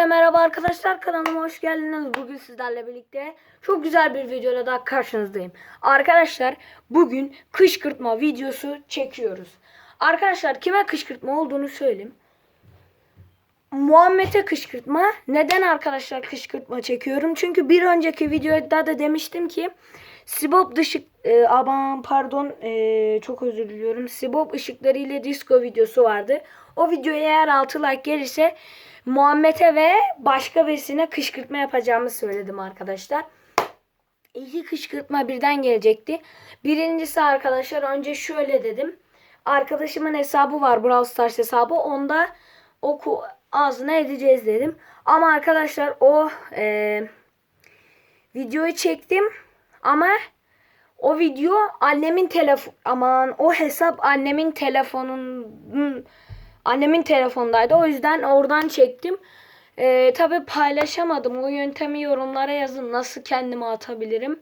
Hepinize merhaba arkadaşlar kanalıma hoş geldiniz. Bugün sizlerle birlikte çok güzel bir videoyla daha karşınızdayım. Arkadaşlar bugün kışkırtma videosu çekiyoruz. Arkadaşlar kime kışkırtma olduğunu söyleyeyim. Muhammed'e kışkırtma. Neden arkadaşlar kışkırtma çekiyorum? Çünkü bir önceki videoda da demiştim ki Sibop dışı e, aman pardon e, çok özür diliyorum. Sibop ışıkları ile disco videosu vardı. O videoya eğer 6 like gelirse Muhammed'e ve başka birisine kışkırtma yapacağımı söyledim arkadaşlar. İki kışkırtma birden gelecekti. Birincisi arkadaşlar önce şöyle dedim. Arkadaşımın hesabı var Brawl Stars hesabı. Onda oku ağzına edeceğiz dedim. Ama arkadaşlar o e, videoyu çektim. Ama o video annemin telefon aman o hesap annemin telefonun annemin telefondaydı. O yüzden oradan çektim. Ee, tabii paylaşamadım. O yöntemi yorumlara yazın. Nasıl kendime atabilirim?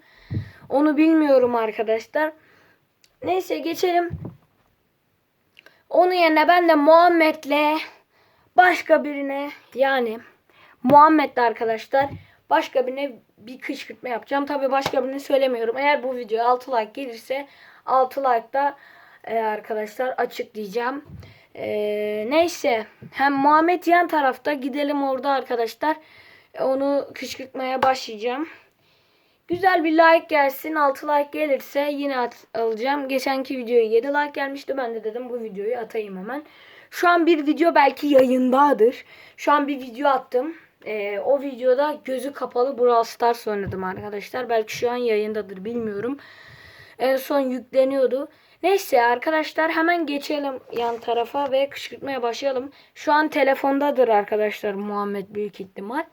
Onu bilmiyorum arkadaşlar. Neyse geçelim. Onun yerine ben de Muhammed'le başka birine yani Muhammed'le arkadaşlar başka birine bir kışkırtma yapacağım. Tabii başka birini söylemiyorum. Eğer bu video 6 like gelirse 6 like'da e, arkadaşlar açıklayacağım. E, neyse hem Muhammed yan tarafta gidelim orada arkadaşlar. E, Onu kışkırtmaya başlayacağım. Güzel bir like gelsin. 6 like gelirse yine at- alacağım. Geçenki videoya 7 like gelmişti. Ben de dedim bu videoyu atayım hemen. Şu an bir video belki yayındadır. Şu an bir video attım. Ee, o videoda gözü kapalı Brawl Stars oynadım arkadaşlar. Belki şu an yayındadır bilmiyorum. En son yükleniyordu. Neyse arkadaşlar hemen geçelim yan tarafa ve kışkırtmaya başlayalım. Şu an telefondadır arkadaşlar Muhammed büyük ihtimal.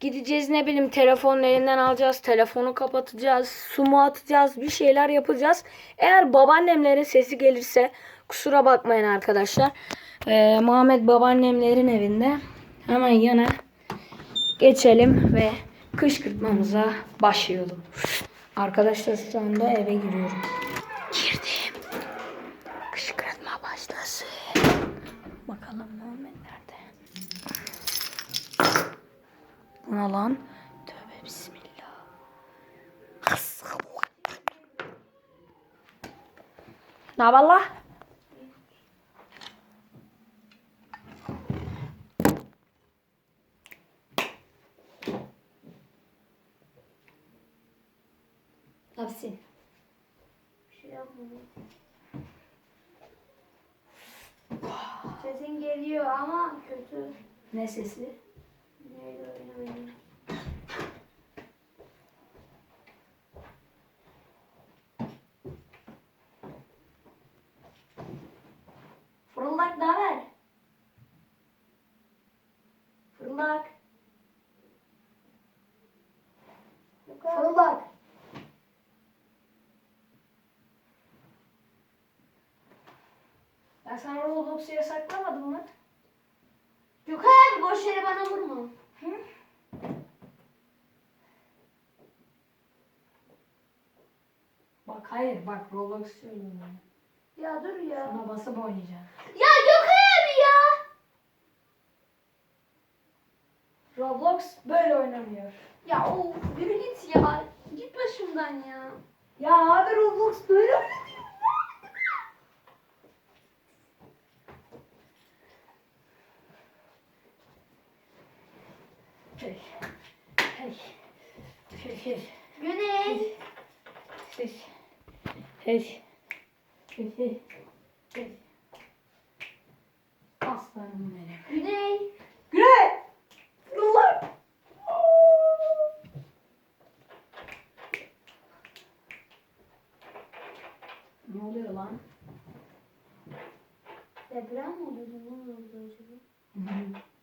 Gideceğiz ne bileyim telefonun elinden alacağız. Telefonu kapatacağız. Su mu atacağız. Bir şeyler yapacağız. Eğer babaannemlerin sesi gelirse kusura bakmayın arkadaşlar. Ee, Muhammed babaannemlerin evinde. Hemen yana geçelim ve kışkırtmamıza başlayalım. Arkadaşlar şu anda eve giriyorum. Girdim. Kışkırtma başlasın. Bakalım Muhammed nerede? Bu ne lan? Tövbe bismillah. Ne haber Hapsin. Bir şey yapmadım. Sesin geliyor ama kötü. Ne sesi? Neyle oynamayayım? Ben sana Roblox'u yasaklamadım mı? Yok abi boş yere bana vurma. Hı? Bak hayır bak Roblox ben. Ya dur ya. Sana basıp oynayacaksın. Ya yok abi ya. Roblox böyle oynanıyor. Ya of yürü git ya. Git başımdan ya. Ya abi Roblox böyle oynanıyor. Hey. Hey. Hey. Hey. Güney. Hey. Hey. Hey. Hey. Hey. Aslanım benim. Güney. Güle! Fırlar! Ne oluyor lan? Deprem mi oluyor? Ne oluyor acaba?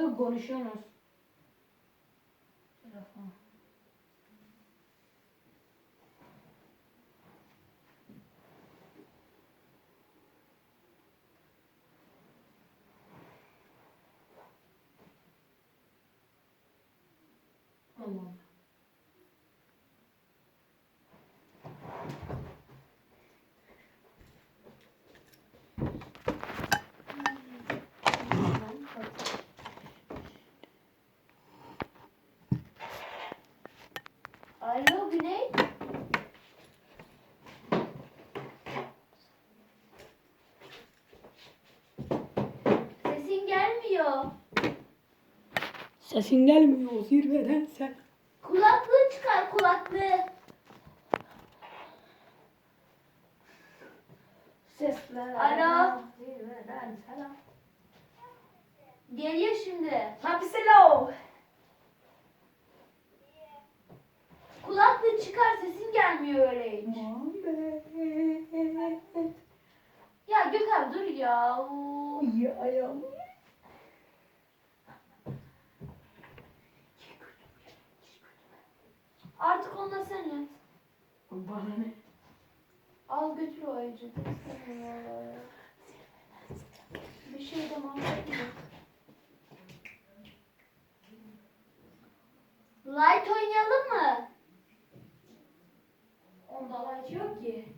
Orada konuşuyorsunuz. Telefon. Tamam. Sesin gelmiyor zirveden sen. Kulaklığı çıkar kulaklığı. Sesler. Alo. Zirveden selam. Geliyor şimdi. Hapiselo. Kulaklığı çıkar sesin gelmiyor öyle hiç. Ya Gökhan dur ya. Ya ayağım. Onunla sen yat. Bana ne? Al götür o ayıcı. Bir şey de mahvetme. Light oynayalım mı? Onda light yok ki.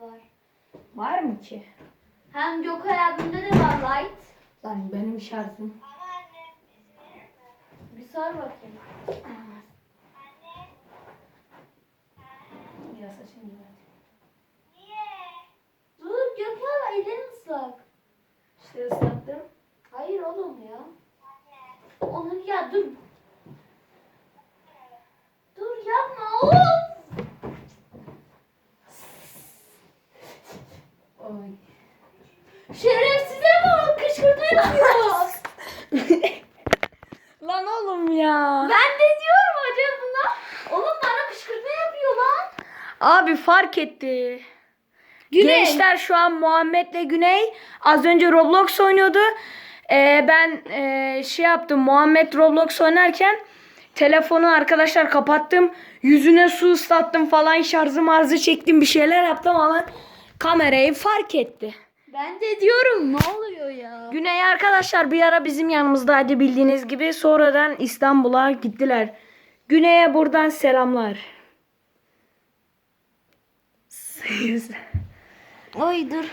Var. Var mı ki? Hem Gökhan abimde de var light. Lan benim şarjım. Bir sor bakayım. Ya saçım güzel. Dur Gökhan elin ıslak. İşte ıslattım. Hayır oğlum ya. Onu ya dur. Dur yapma oğlum. Oy. Şerefsize bak kışkırtma yapıyor. Lan oğlum ya. ben de diyorum hocam buna. Oğlum bana kışkırtma yapıyor lan. Abi fark etti. Güney. Gençler şu an Muhammed'le Güney az önce Roblox oynuyordu. Ee, ben ee, şey yaptım Muhammed Roblox oynarken telefonu arkadaşlar kapattım. Yüzüne su ıslattım falan şarjı marzı çektim bir şeyler yaptım ama kamerayı fark etti. Ben de diyorum ne oluyor ya? Güney arkadaşlar bir ara bizim yanımızdaydı bildiğiniz gibi. Sonradan İstanbul'a gittiler. Güney'e buradan selamlar. Oy dur.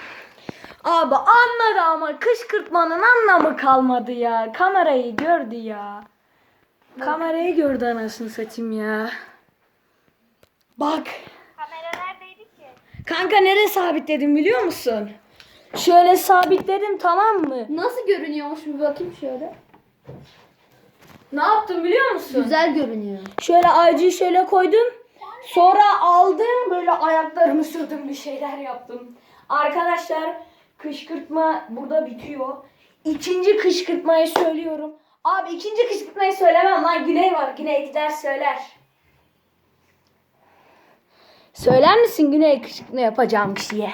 Abi anladı ama kışkırtmanın anlamı kalmadı ya. Kamerayı gördü ya. Kamerayı gördü anasını satayım ya. Bak. Kamera neredeydi ki? Kanka nereye sabitledim biliyor musun? Şöyle sabitledim tamam mı? Nasıl görünüyormuş bir bakayım şöyle. Ne yaptım biliyor musun? Güzel görünüyor. Şöyle ağacı şöyle koydum. Sonra aldım böyle ayaklarımı sürdüm bir şeyler yaptım. Arkadaşlar kışkırtma burada bitiyor. İkinci kışkırtmayı söylüyorum. Abi ikinci kışkırtmayı söylemem lan Güney var. Güney gider söyler. Söyler misin Güney kışkırtma yapacağım kişiye?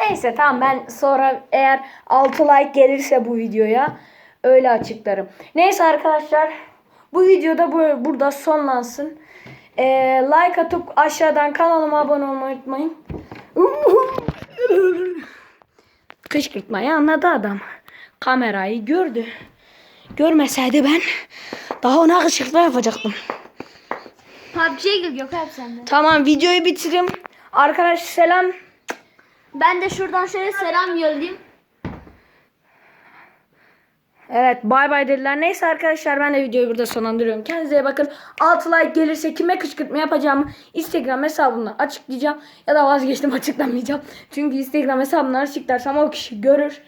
Neyse tamam ben sonra eğer 6 like gelirse bu videoya öyle açıklarım. Neyse arkadaşlar bu videoda bu, burada sonlansın. Ee, like atıp aşağıdan kanalıma abone olmayı unutmayın. Kışkırtmayı anladı adam. Kamerayı gördü. Görmeseydi ben daha ona kışkırtma yapacaktım. PUBG'ye gir Gökhan sen de. Tamam videoyu bitireyim. Arkadaş selam. Ben de şuradan şöyle selam yollayayım. Evet bay bay dediler. Neyse arkadaşlar ben de videoyu burada sonlandırıyorum. Kendinize iyi bakın. 6 like gelirse kime kışkırtma yapacağımı Instagram hesabımdan açıklayacağım. Ya da vazgeçtim açıklamayacağım. Çünkü Instagram hesabımdan açıklarsam o kişi görür.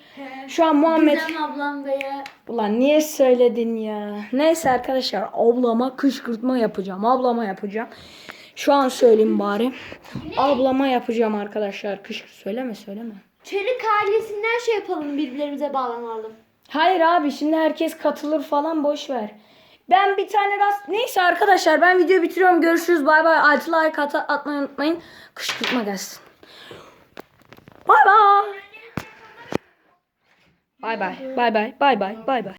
Şu an Muhammed... Gizem ablam veya Ulan niye söyledin ya? Neyse arkadaşlar ablama kışkırtma yapacağım. Ablama yapacağım. Şu an söyleyeyim bari. Ablama yapacağım arkadaşlar. Kışkırt söyleme söyleme. Çelik ailesinden şey yapalım birbirlerimize bağlanalım. Hayır abi şimdi herkes katılır falan boş ver. Ben bir tane rast... Neyse arkadaşlar ben videoyu bitiriyorum. Görüşürüz. Bay bay. Altı like at atmayı unutmayın. Kışkırtma gelsin. Bay bay. Bay bay. Bay bay. Bay bay. Bay bay.